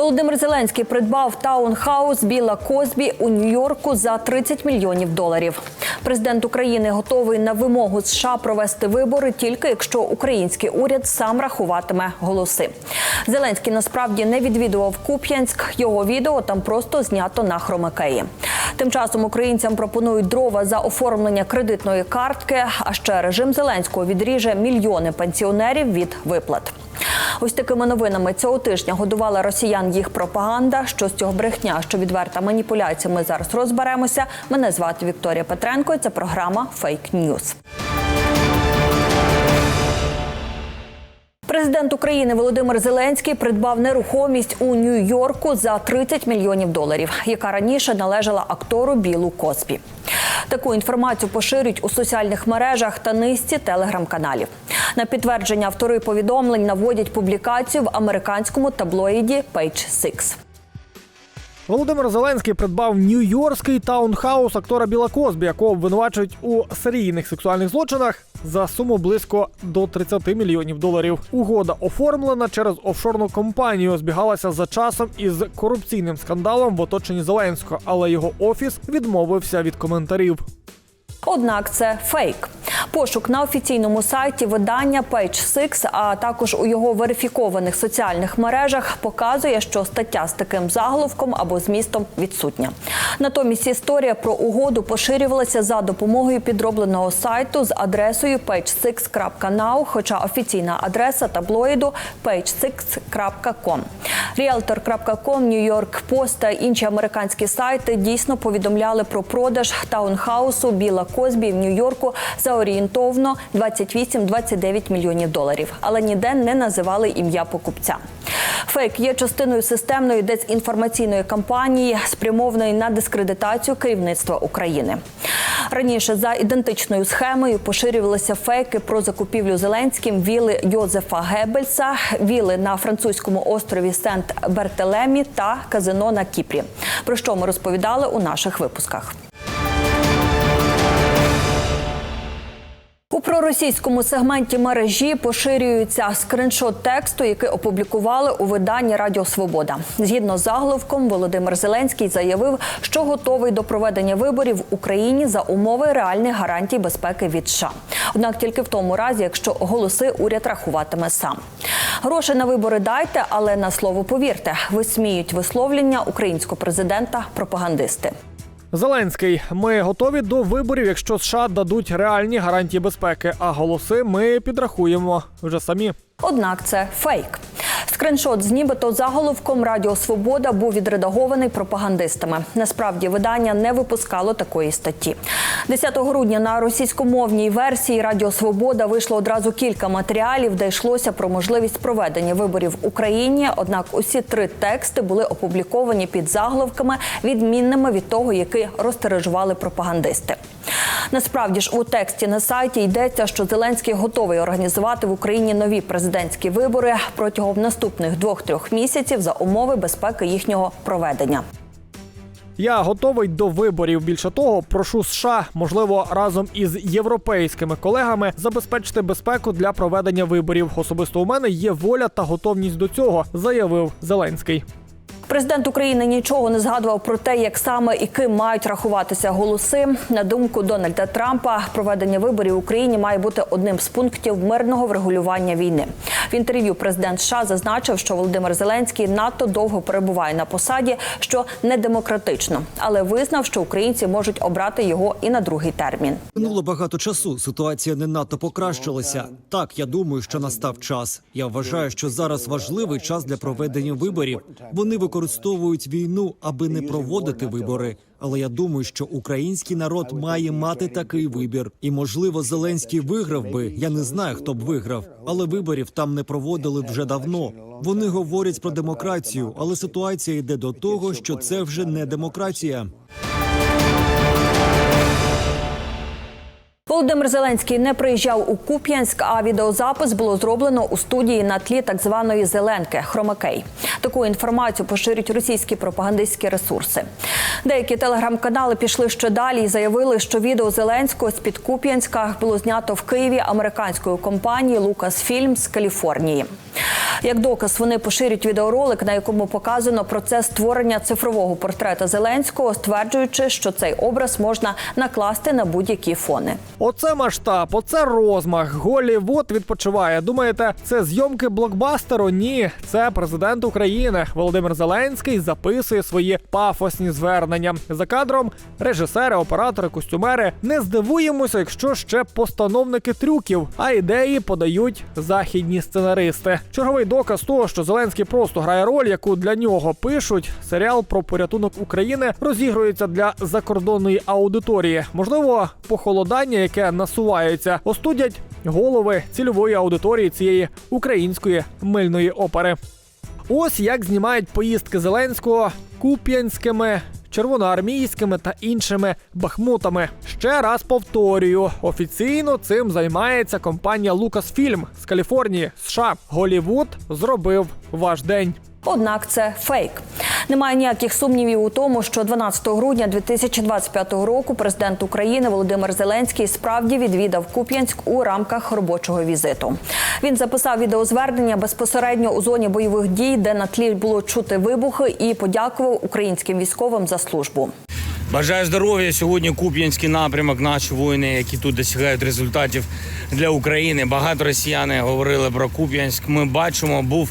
Володимир Зеленський придбав таунхаус Біла Козбі у Нью-Йорку за 30 мільйонів доларів. Президент України готовий на вимогу США провести вибори тільки якщо український уряд сам рахуватиме голоси. Зеленський насправді не відвідував Куп'янськ. Його відео там просто знято на хромакеї. Тим часом українцям пропонують дрова за оформлення кредитної картки. А ще режим Зеленського відріже мільйони пенсіонерів від виплат. Ось такими новинами цього тижня годувала росіян їх пропаганда. Що з цього брехня, що відверта маніпуляція, ми зараз розберемося. Мене звати Вікторія Петренко. Це програма Фейк Ньюз. Президент України Володимир Зеленський придбав нерухомість у Нью-Йорку за 30 мільйонів доларів, яка раніше належала актору Білу Коспі. Таку інформацію поширюють у соціальних мережах та низці телеграм-каналів. На підтвердження автори повідомлень наводять публікацію в американському таблоїді Page 6. Володимир Зеленський придбав нью-йоркський таунхаус актора Біла Козбі, якого обвинувачують у серійних сексуальних злочинах за суму близько до 30 мільйонів доларів. Угода оформлена через офшорну компанію. Збігалася за часом із корупційним скандалом в оточенні Зеленського, але його офіс відмовився від коментарів. Однак це фейк. Пошук на офіційному сайті видання Page 6, а також у його верифікованих соціальних мережах показує, що стаття з таким заголовком або змістом відсутня. Натомість історія про угоду поширювалася за допомогою підробленого сайту з адресою page6.now, хоча офіційна адреса таблоїду page6.com. Realtor.com, New York Post та інші американські сайти дійсно повідомляли про продаж таунхаусу Біла Козбі в Нью-Йорку за орієнтовно 28-29 мільйонів доларів, але ніде не називали ім'я покупця. Фейк є частиною системної дезінформаційної кампанії, спрямованої на дискредитацію керівництва України. Раніше за ідентичною схемою поширювалися фейки про закупівлю Зеленським віли Йозефа Геббельса, віли на французькому острові Сент Бертелемі та казино на Кіпрі. Про що ми розповідали у наших випусках. Проросійському сегменті мережі поширюється скриншот тексту, який опублікували у виданні Радіо Свобода. Згідно з заголовком, Володимир Зеленський заявив, що готовий до проведення виборів в Україні за умови реальних гарантій безпеки від США. Однак тільки в тому разі, якщо голоси уряд рахуватиме сам. Гроші на вибори дайте, але на слово повірте, висміють висловлення українського президента пропагандисти. Зеленський, ми готові до виборів, якщо США дадуть реальні гарантії безпеки, а голоси ми підрахуємо вже самі. Однак це фейк. Скриншот з нібито заголовком Радіо Свобода був відредагований пропагандистами. Насправді видання не випускало такої статті. 10 грудня на російськомовній версії Радіо Свобода вийшло одразу кілька матеріалів, де йшлося про можливість проведення виборів в Україні. Однак усі три тексти були опубліковані під заголовками, відмінними від того, який розтиражували пропагандисти. Насправді ж у тексті на сайті йдеться, що Зеленський готовий організувати в Україні нові президентські вибори протягом наступних двох-трьох місяців за умови безпеки їхнього проведення. Я готовий до виборів. Більше того, прошу США, можливо, разом із європейськими колегами забезпечити безпеку для проведення виборів. Особисто у мене є воля та готовність до цього, заявив Зеленський. Президент України нічого не згадував про те, як саме і ким мають рахуватися голоси. На думку Дональда Трампа, проведення виборів в Україні має бути одним з пунктів мирного врегулювання війни. В інтерв'ю президент США зазначив, що Володимир Зеленський надто довго перебуває на посаді, що не демократично, але визнав, що українці можуть обрати його і на другий термін. Минуло багато часу. Ситуація не надто покращилася. Так, я думаю, що настав час. Я вважаю, що зараз важливий час для проведення виборів. Вони використовують війну, аби не проводити вибори. Але я думаю, що український народ має мати такий вибір. І можливо, Зеленський виграв би. Я не знаю, хто б виграв, але виборів там не проводили вже давно. Вони говорять про демократію, але ситуація йде до того, що це вже не демократія. Володимир Зеленський не приїжджав у Куп'янськ, а відеозапис було зроблено у студії на тлі так званої зеленки Хромакей. Таку інформацію поширюють російські пропагандистські ресурси. Деякі телеграм-канали пішли ще далі і заявили, що відео Зеленського з під Куп'янська було знято в Києві американською компанією Lucasfilm з Каліфорнії. Як доказ, вони поширюють відеоролик, на якому показано процес створення цифрового портрета Зеленського, стверджуючи, що цей образ можна накласти на будь-які фони. Оце масштаб, оце розмах. Голівуд відпочиває. Думаєте, це зйомки блокбастеру? Ні, це президент України Володимир Зеленський записує свої пафосні звернення. За кадром режисери, оператори, костюмери. Не здивуємося, якщо ще постановники трюків, а ідеї подають західні сценаристи. Черговий доказ того, що Зеленський просто грає роль, яку для нього пишуть. Серіал про порятунок України розігрується для закордонної аудиторії. Можливо, похолодання, яке насувається, остудять голови цільової аудиторії цієї української мильної опери. Ось як знімають поїздки Зеленського куп'янськими. Червоноармійськими та іншими бахмутами. Ще раз повторюю: офіційно цим займається компанія Lucasfilm з Каліфорнії, США. Голівуд зробив ваш день. Однак це фейк. Немає ніяких сумнівів у тому, що 12 грудня 2025 року президент України Володимир Зеленський справді відвідав Куп'янськ у рамках робочого візиту. Він записав відеозвернення безпосередньо у зоні бойових дій, де на тлі було чути вибухи, і подякував українським військовим за службу. Бажаю здоров'я сьогодні. Куп'янський напрямок. Наші воїни, які тут досягають результатів для України. Багато росіяни говорили про Куп'янськ. Ми бачимо, був.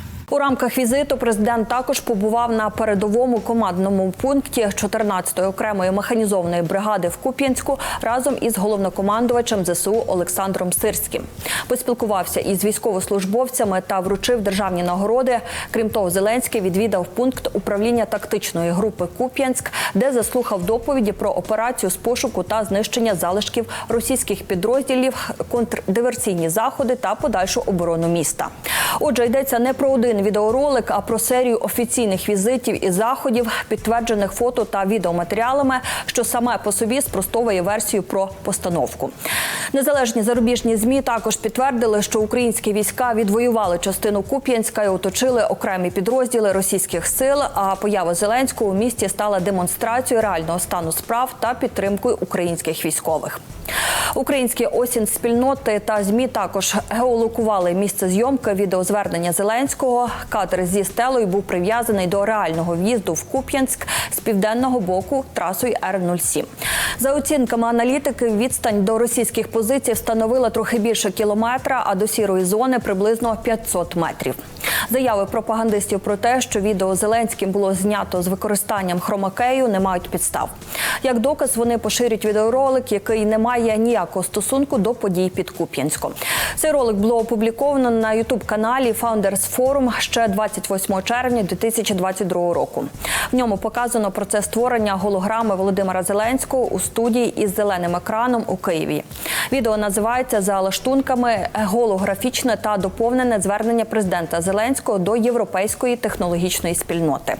У рамках візиту президент також побував на передовому командному пункті 14-ї окремої механізованої бригади в Куп'янську разом із головнокомандувачем ЗСУ Олександром Сирським. Поспілкувався із військовослужбовцями та вручив державні нагороди. Крім того, Зеленський відвідав пункт управління тактичної групи Куп'янськ, де заслухав доповіді про операцію з пошуку та знищення залишків російських підрозділів, контрдиверсійні заходи та подальшу оборону міста. Отже, йдеться не про один відеоролик, а про серію офіційних візитів і заходів, підтверджених фото та відеоматеріалами, що саме по собі спростовує версію про постановку. Незалежні зарубіжні змі також підтвердили, що українські війська відвоювали частину Куп'янська і оточили окремі підрозділи російських сил. А поява Зеленського у місті стала демонстрацією реального стану справ та підтримкою українських військових. Українські осінь спільноти та змі також геолокували місце зйомки відеозвернення Зеленського. Кадр зі стелою був прив'язаний до реального в'їзду в Куп'янськ з південного боку трасою Р-07. За оцінками аналітики, відстань до російських позицій становила трохи більше кілометра, а до сірої зони приблизно 500 метрів. Заяви пропагандистів про те, що відео Зеленським було знято з використанням хромакею, не мають підстав. Як доказ, вони поширюють відеоролик, який не має ніякого стосунку до подій під Куп'янськом. Цей ролик було опубліковано на ютуб-каналі Founders Forum ще 28 червня 2022 року. В ньому показано процес створення голограми Володимира Зеленського у студії із зеленим екраном у Києві. Відео називається за лаштунками голографічне та доповнене звернення президента Зеленського до європейської технологічної спільноти.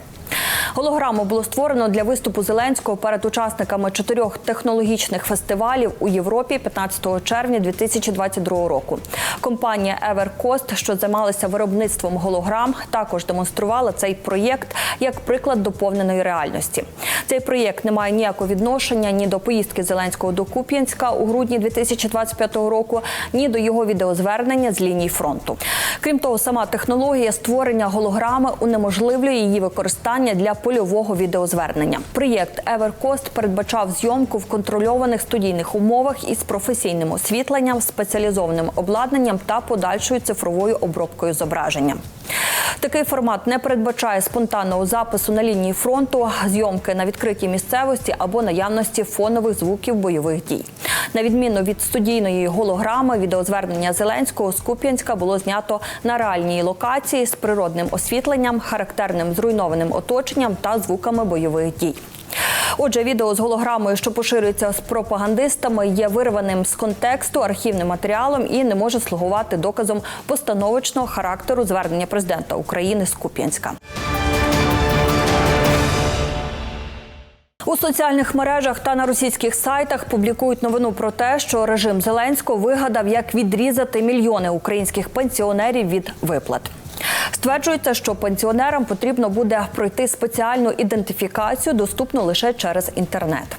Голограму було створено для виступу Зеленського перед учасниками чотирьох технологічних фестивалів у Європі 15 червня 2022 року. Компанія Evercost, що займалася виробництвом голограм, також демонструвала цей проєкт як приклад доповненої реальності. Цей проєкт не має ніякого відношення ні до поїздки Зеленського до Куп'янська у грудні 2025 року, ні до його відеозвернення з лінії фронту. Крім того, сама технологія створення голограми унеможливлює її використання для польового відеозвернення. Проєкт Evercost передбачав зйомку в контрольованих студійних умовах із професійним освітленням, спеціалізованим обладнанням та подальшою цифровою обробкою зображення. Такий формат не передбачає спонтанного запису на лінії фронту, зйомки на відкритій місцевості або наявності фонових звуків бойових дій. На відміну від студійної голограми, відеозвернення Зеленського з Куп'янська було знято на реальній локації з природним освітленням, характерним зруйнованим оточенням та звуками бойових дій. Отже, відео з голограмою, що поширюється з пропагандистами, є вирваним з контексту архівним матеріалом і не може слугувати доказом постановочного характеру звернення президента України з Куп'янська. У соціальних мережах та на російських сайтах публікують новину про те, що режим Зеленського вигадав, як відрізати мільйони українських пенсіонерів від виплат. Стверджується, що пенсіонерам потрібно буде пройти спеціальну ідентифікацію, доступну лише через інтернет.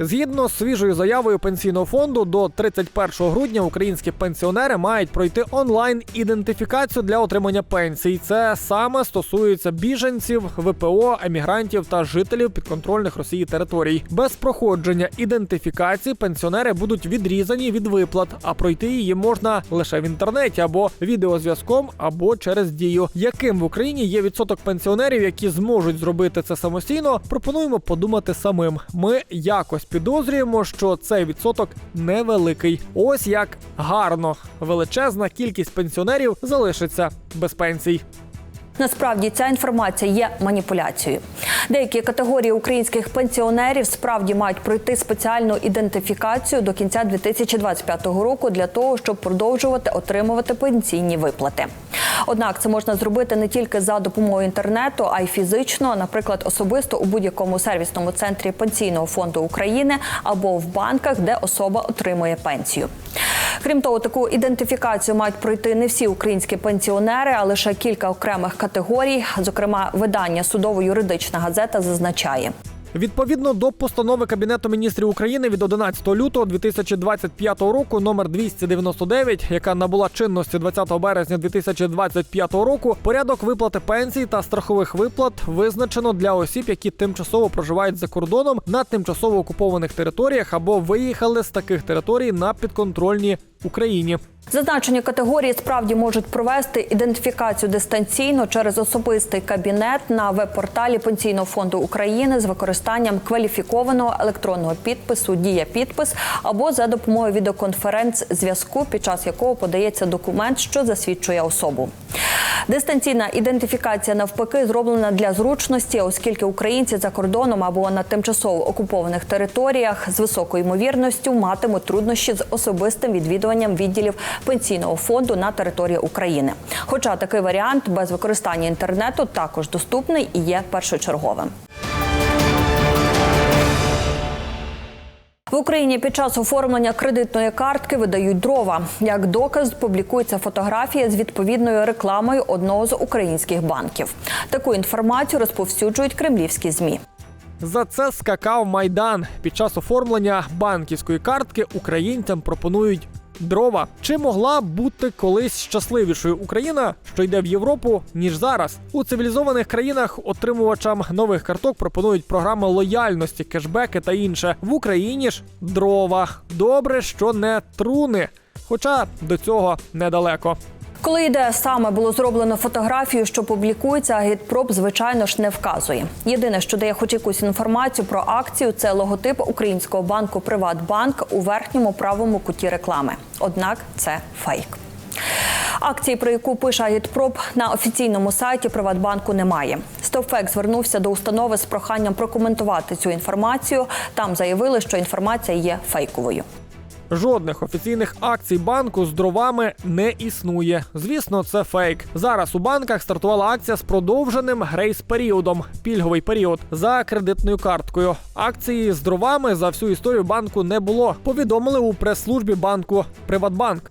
Згідно з свіжою заявою пенсійного фонду, до 31 грудня українські пенсіонери мають пройти онлайн ідентифікацію для отримання пенсій. Це саме стосується біженців, ВПО, емігрантів та жителів підконтрольних Росії територій. Без проходження ідентифікації пенсіонери будуть відрізані від виплат, а пройти її можна лише в інтернеті або відеозв'язком, або через дію. Яким в Україні є відсоток пенсіонерів, які зможуть зробити це самостійно? Пропонуємо подумати самим. Ми якось підозрюємо, що цей відсоток невеликий. Ось як гарно величезна кількість пенсіонерів залишиться без пенсій. Насправді ця інформація є маніпуляцією. Деякі категорії українських пенсіонерів справді мають пройти спеціальну ідентифікацію до кінця 2025 року для того, щоб продовжувати отримувати пенсійні виплати. Однак це можна зробити не тільки за допомогою інтернету, а й фізично, наприклад, особисто у будь-якому сервісному центрі пенсійного фонду України або в банках, де особа отримує пенсію. Крім того, таку ідентифікацію мають пройти не всі українські пенсіонери, а лише кілька окремих категорій. Зокрема, видання судово-юридична газета зазначає. Відповідно до постанови Кабінету міністрів України від 11 лютого 2025 року номер 299, яка набула чинності 20 березня 2025 року, порядок виплати пенсій та страхових виплат визначено для осіб, які тимчасово проживають за кордоном на тимчасово окупованих територіях або виїхали з таких територій на підконтрольні Україні. Зазначені категорії справді можуть провести ідентифікацію дистанційно через особистий кабінет на веб-порталі Пенсійного фонду України з використанням кваліфікованого електронного підпису Дія підпис або за допомогою відеоконференц-зв'язку, під час якого подається документ, що засвідчує особу. Дистанційна ідентифікація навпаки зроблена для зручності, оскільки українці за кордоном або на тимчасово окупованих територіях з високою ймовірністю матимуть труднощі з особистим відвідуванням відділів пенсійного фонду на території України. Хоча такий варіант без використання інтернету також доступний і є першочерговим. В Україні під час оформлення кредитної картки видають дрова. Як доказ публікується фотографія з відповідною рекламою одного з українських банків. Таку інформацію розповсюджують кремлівські змі. За це скакав майдан. Під час оформлення банківської картки українцям пропонують дрова. Чи могла бути колись щасливішою Україна, що йде в Європу, ніж зараз? У цивілізованих країнах отримувачам нових карток пропонують програми лояльності, кешбеки та інше. В Україні ж дрова. Добре, що не труни. Хоча до цього недалеко. Коли йде саме було зроблено фотографію, що публікується, агітпроп, звичайно ж, не вказує. Єдине, що дає хоч якусь інформацію про акцію, це логотип українського банку Приватбанк у верхньому правому куті реклами. Однак це фейк. Акції, про яку пише Агітпроп, на офіційному сайті Приватбанку немає. Стовфек звернувся до установи з проханням прокоментувати цю інформацію. Там заявили, що інформація є фейковою. Жодних офіційних акцій банку з дровами не існує. Звісно, це фейк. Зараз у банках стартувала акція з продовженим грейс-періодом, пільговий період за кредитною карткою. Акції з дровами за всю історію банку не було. Повідомили у прес-службі банку Приватбанк.